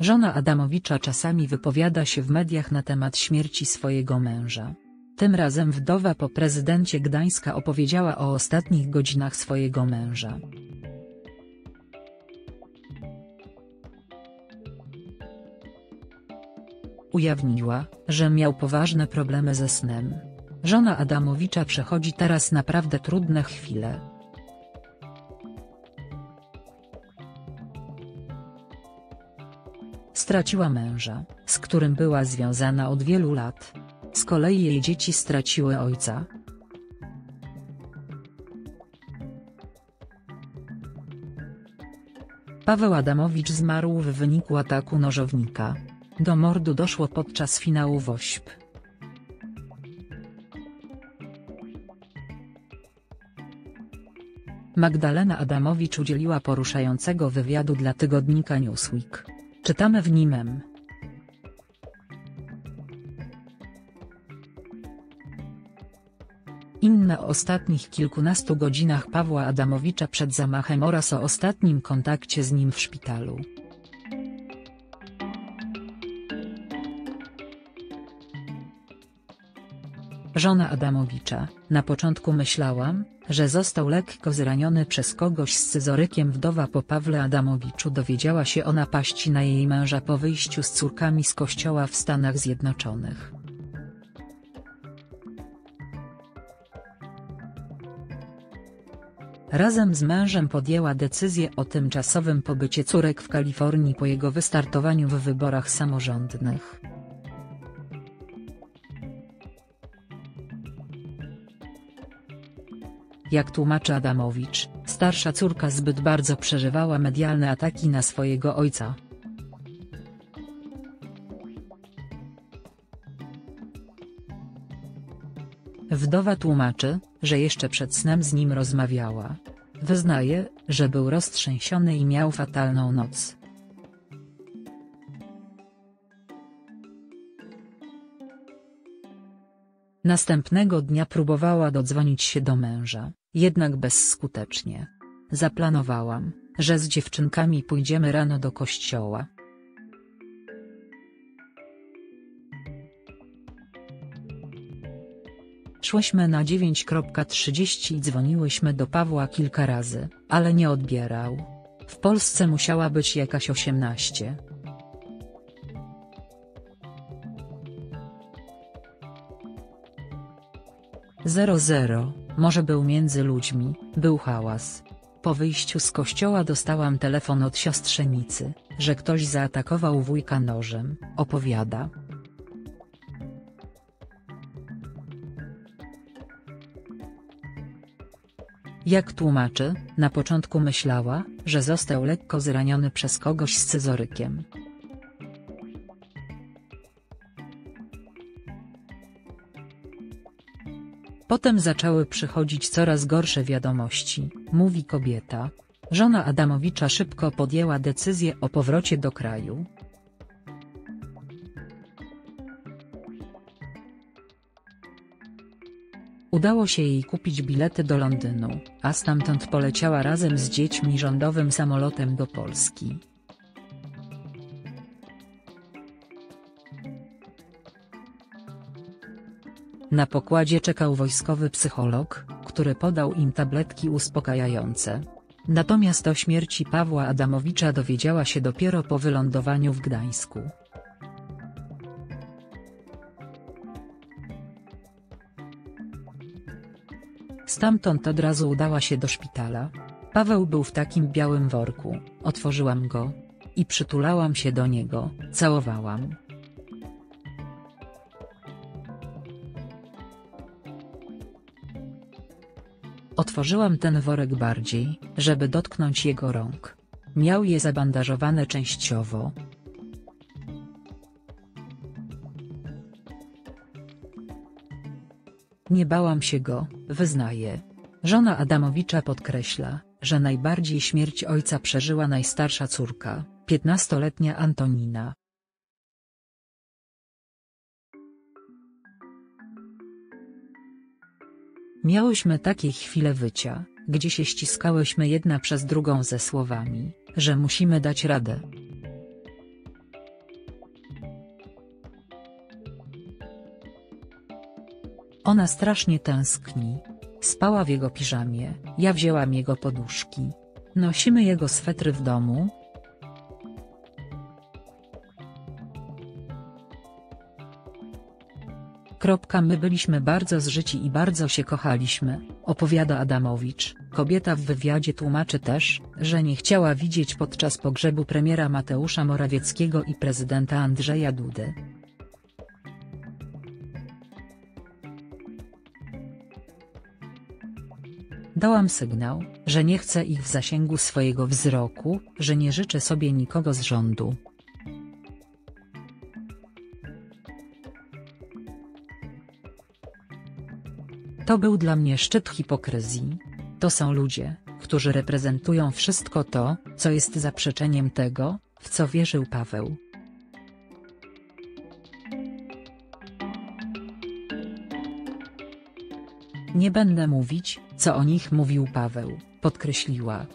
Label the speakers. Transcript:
Speaker 1: Żona Adamowicza czasami wypowiada się w mediach na temat śmierci swojego męża. Tym razem wdowa po prezydencie Gdańska opowiedziała o ostatnich godzinach swojego męża. Ujawniła, że miał poważne problemy ze snem. Żona Adamowicza przechodzi teraz naprawdę trudne chwile. Straciła męża, z którym była związana od wielu lat. Z kolei jej dzieci straciły ojca. Paweł Adamowicz zmarł w wyniku ataku nożownika. Do mordu doszło podczas finału WOŚP. Magdalena Adamowicz udzieliła poruszającego wywiadu dla tygodnika Newsweek. Czytamy w nim. Inne o ostatnich kilkunastu godzinach Pawła Adamowicza przed zamachem oraz o ostatnim kontakcie z nim w szpitalu. Żona Adamowicza, na początku myślałam, że został lekko zraniony przez kogoś z scyzorykiem wdowa po Pawle Adamowiczu dowiedziała się o napaści na jej męża po wyjściu z córkami z kościoła w Stanach Zjednoczonych. Razem z mężem podjęła decyzję o tymczasowym pobycie córek w Kalifornii po jego wystartowaniu w wyborach samorządnych. Jak tłumaczy Adamowicz, starsza córka zbyt bardzo przeżywała medialne ataki na swojego ojca. Wdowa tłumaczy, że jeszcze przed snem z nim rozmawiała. Wyznaje, że był roztrzęsiony i miał fatalną noc. Następnego dnia próbowała dodzwonić się do męża, jednak bezskutecznie. Zaplanowałam, że z dziewczynkami pójdziemy rano do kościoła. Szłyśmy na 9.30 i dzwoniłyśmy do Pawła kilka razy, ale nie odbierał. W Polsce musiała być jakaś 18. Zero zero, może był między ludźmi, był hałas. Po wyjściu z kościoła dostałam telefon od siostrzenicy, że ktoś zaatakował wujka nożem, opowiada. Jak tłumaczy, na początku myślała, że został lekko zraniony przez kogoś z scyzorykiem. Potem zaczęły przychodzić coraz gorsze wiadomości, mówi kobieta. Żona Adamowicza szybko podjęła decyzję o powrocie do kraju. Udało się jej kupić bilety do Londynu, a stamtąd poleciała razem z dziećmi rządowym samolotem do Polski. Na pokładzie czekał wojskowy psycholog, który podał im tabletki uspokajające. Natomiast o śmierci Pawła Adamowicza dowiedziała się dopiero po wylądowaniu w Gdańsku. Stamtąd od razu udała się do szpitala. Paweł był w takim białym worku, otworzyłam go. I przytulałam się do niego, całowałam. Otworzyłam ten worek bardziej, żeby dotknąć jego rąk. Miał je zabandażowane częściowo. Nie bałam się go, wyznaje. Żona Adamowicza podkreśla, że najbardziej śmierć ojca przeżyła najstarsza córka, piętnastoletnia Antonina. Miałyśmy takie chwile wycia, gdzie się ściskałyśmy jedna przez drugą ze słowami, że musimy dać radę. Ona strasznie tęskni. Spała w jego piżamie, ja wzięłam jego poduszki. Nosimy jego swetry w domu, my byliśmy bardzo zżyci i bardzo się kochaliśmy, opowiada Adamowicz. Kobieta w wywiadzie tłumaczy też, że nie chciała widzieć podczas pogrzebu premiera Mateusza Morawieckiego i prezydenta Andrzeja Dudy. Dałam sygnał, że nie chcę ich w zasięgu swojego wzroku, że nie życzę sobie nikogo z rządu. To był dla mnie szczyt hipokryzji. To są ludzie, którzy reprezentują wszystko to, co jest zaprzeczeniem tego, w co wierzył Paweł. Nie będę mówić, co o nich mówił Paweł, podkreśliła.